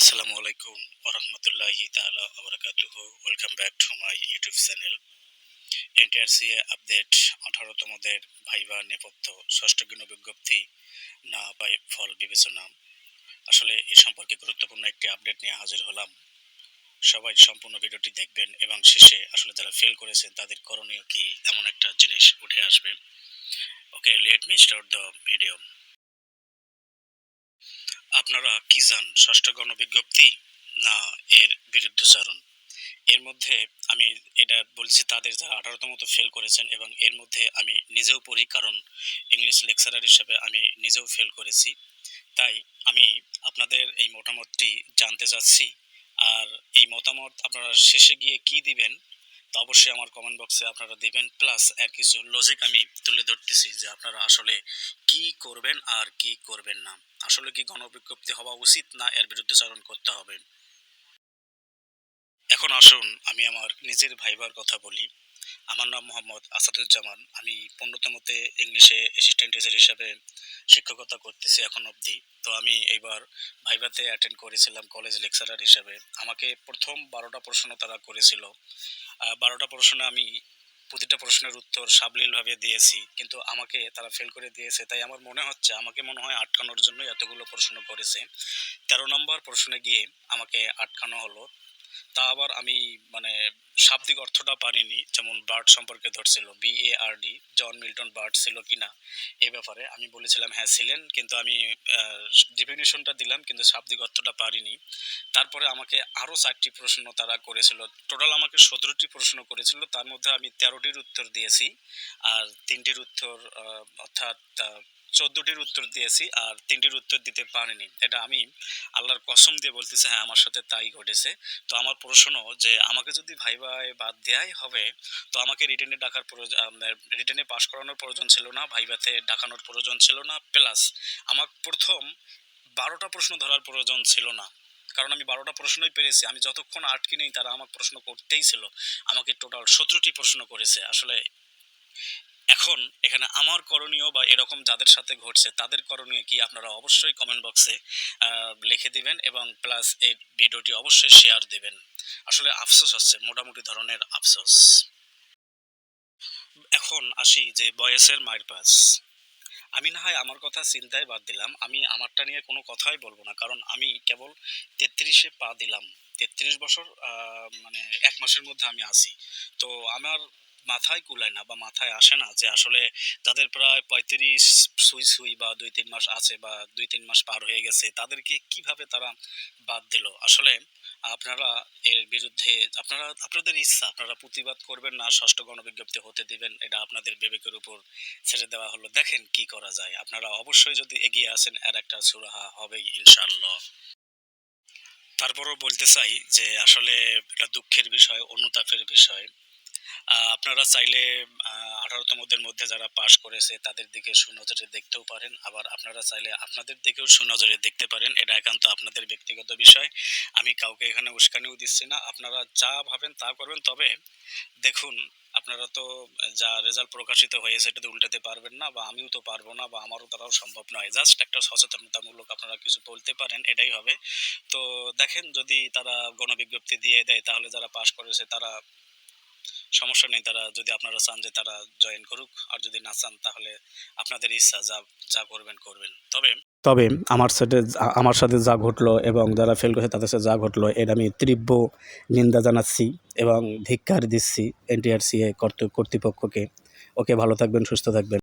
আসসালামু আলাইকুম ওরহমতুল্লাহি তাআলা আবরাকাতুহ welcome back to my YouTube channel NTRCA update আঠারোতমদের viva নেপথ্য ষষ্ঠ গণ বিজ্ঞপ্তি না পাই ফল বিবেচনা। আসলে এ সম্পর্কে গুরুত্বপূর্ণ একটি আপডেট নিয়ে হাজির হলাম। সবাই সম্পূর্ণ ভিডিওটি দেখবেন এবং শেষে আসলে যারা ফেল করেছেন তাদের করণীয় কি এমন একটা জিনিস উঠে আসবে। Okay let me start the video আপনারা কি জান, ষষ্ঠ গণবিজ্ঞপ্তি না এর বিরুদ্ধচারণ এর মধ্যে আমি এটা বলছি, তাদের যারা আঠারোতম তো ফেল করেছেন এবং এর মধ্যে আমি নিজেও পড়ি, কারণ ইংলিশ লেকচারার হিসেবে আমি নিজেও ফেল করেছি। তাই আমি আপনাদের এই মতামতটি জানতে চাচ্ছি। আর এই মতামত আপনারা শেষে গিয়ে কি দিবেন? তা অবশ্যই আমার কমেন্ট বক্সে আপনারা দিবেন। প্লাস এর কিছু লজিক আমি তুলে ধরতেছি যে আপনারা আসলে কি করবেন আর কি করবেন না। আসলে কি গণবিজ্ঞপ্তি হওয়া উচিত না এর বিরুদ্ধচারণ করতে হবে? এখন আসুন, আমি আমার নিজের ভাইবার কথা বলি। আমার নাম মোহাম্মদ আসাদুজ্জামান। আমি পনেরোতমতে ইংলিশে অ্যাসিস্ট্যান্ট টিচার হিসাবে শিক্ষকতা করতেছি এখন অবধি। তো আমি এইবার ভাইভাতে অ্যাটেন্ড করেছিলাম কলেজ লেকচারার হিসাবে। আমাকে প্রথম বারোটা প্রশ্ন তারা করেছিল। বারোটা প্রশ্নে আমি প্রতিটা প্রশ্নের উত্তর সাবলীলভাবে দিয়েছি, কিন্তু আমাকে তারা ফেল করে দিয়েছে। তাই আমার মনে হচ্ছে, আমাকে মনে হয় আটকানোর জন্য এতগুলো প্রশ্ন করেছে। তেরো নম্বর প্রশ্নে গিয়ে আমাকে আটকানো হলো। তা আবার আমি মানে শাব্দিক অর্থটা পারিনি, যেমন বার্ড সম্পর্কে ধরছিল B A R D John Milton bard ছিল কি না, এ ব্যাপারে আমি বলেছিলাম হ্যাঁ ছিলেন, কিন্তু আমি ডিফিনিশনটা দিলাম, কিন্তু শাব্দিক অর্থটা পারিনি। তারপরে আমাকে আরও চারটি প্রশ্ন তারা করেছিল টোটাল আমাকে সতেরোটি প্রশ্ন করেছিল, তার মধ্যে আমি তেরোটির উত্তর দিয়েছি, আর তিনটির উত্তর অর্থাৎ চোদ্দটির উত্তর দিয়েছি আর তিনটির উত্তর দিতে পারিনি। এটা আমি আল্লাহর কসম দিয়ে বলতেছি হ্যাঁ আমার সাথে তাই ঘটেছে। তো আমার প্রশ্ন যে, আমাকে যদি ভাই ভাইভায় বাদ দেওয়াই হবে, তো আমাকে রিটেনে ডাকার প্রয়োজন রিটেনে পাশ করানোর প্রয়োজন ছিল না ভাইভাতে ডাকানোর প্রয়োজন ছিল না, প্লাস আমার প্রথম বারোটা প্রশ্ন ধরার প্রয়োজন ছিল না। কারণ আমি বারোটা প্রশ্নই পেরেছি। আমি যতক্ষণ আটকে নেই, তারা আমার প্রশ্ন করতেই ছিল। আমাকে টোটাল সতেরোটি প্রশ্ন করেছে। আসলে এখন এখানে আমার করণীয় বা এরকম যাদের সাথে ঘটছে, তাদের করণীয় কি আপনারা অবশ্যই কমেন্ট বক্সে লিখে দিবেন এবং প্লাস এই ভিডিওটি অবশ্যই শেয়ার দিবেন। আসলে আফসোস হচ্ছে, মোটামুটি ধরনের আফসোস। এখন আসি যে বয়সের মায়ের পাস আমি না হয় আমার কথা চিন্তায় বাদ দিলাম, আমি আমারটা নিয়ে কোনো কথাই বলব না, কারণ আমি কেবল তেত্রিশে পা দিলাম। তেত্রিশ বছর মানে এক মাসের মধ্যে আমি আছি। তো আমার মাথায় কুলায় না বা মাথায় আসে না যে আসলে তাদের প্রায় পঁয়ত্রিশ সুই সুই বা দুই তিন মাস আছে বা দুই তিন মাস পার হয়ে গেছে, তাদেরকে কীভাবে তারা বাদ দিল? আসলে আপনারা এর বিরুদ্ধে, আপনারা, আপনাদের ইচ্ছা, আপনারা প্রতিবাদ করবেন না, ষষ্ঠ গণবিজ্ঞপ্তি হতে দিবেন, এটা আপনাদের বিবেকের উপর ছেড়ে দেওয়া হলো। দেখেন কি করা যায়। আপনারা অবশ্যই যদি এগিয়ে আসেন, এর একটা সুরাহা হবেই ইনশাল্লাহ তারপরও বলতে চাই যে আসলে এটা দুঃখের বিষয় অনুতাপের বিষয়। আপনারা চাইলে আঠারোতমদের মধ্যে যারা পাশ করেছে, তাদের দিকে সুনজরে দেখতেও পারেন। আবার আপনারা চাইলে আপনাদের দিকেও সুনজরে দেখতে পারেন। এটা একান্ত আপনাদের ব্যক্তিগত বিষয়। আমি কাউকে এখানে উস্কানিও দিচ্ছি না। আপনারা যা ভাবেন তা করবেন। তবে দেখুন, আপনারা তো যা রেজাল্ট প্রকাশিত হয়েছে এটা তো উল্টাতে পারবেন না বা আমিও তো পারব না বা আমারও দ্বারাও সম্ভব নয়। জাস্ট একটা সচেতনতামূলক আপনারা কিছু বলতে পারেন, এটাই হবে। তো দেখেন, যদি তারা গণবিজ্ঞপ্তি দিয়ে দেয়, তাহলে যারা পাশ করেছে, তারা সমস্যা নেই, তারা যদি আপনারা চান যে তারা জয়েন করুক, আর যদি না চান তাহলে আপনাদের ইচ্ছা যা যা করবেন করবেন। তবে তবে আমার সাথে আমার সাথে যা ঘটলো এবং যারা ফেল করেছে তাদের সাথে যা ঘটলো, এটা আমি তীব্র নিন্দা জানাচ্ছি এবং ধিক্কার দিচ্ছি এনটিআরসিএ কর্তৃপক্ষকে। ওকে ভালো থাকবেন, সুস্থ থাকবেন।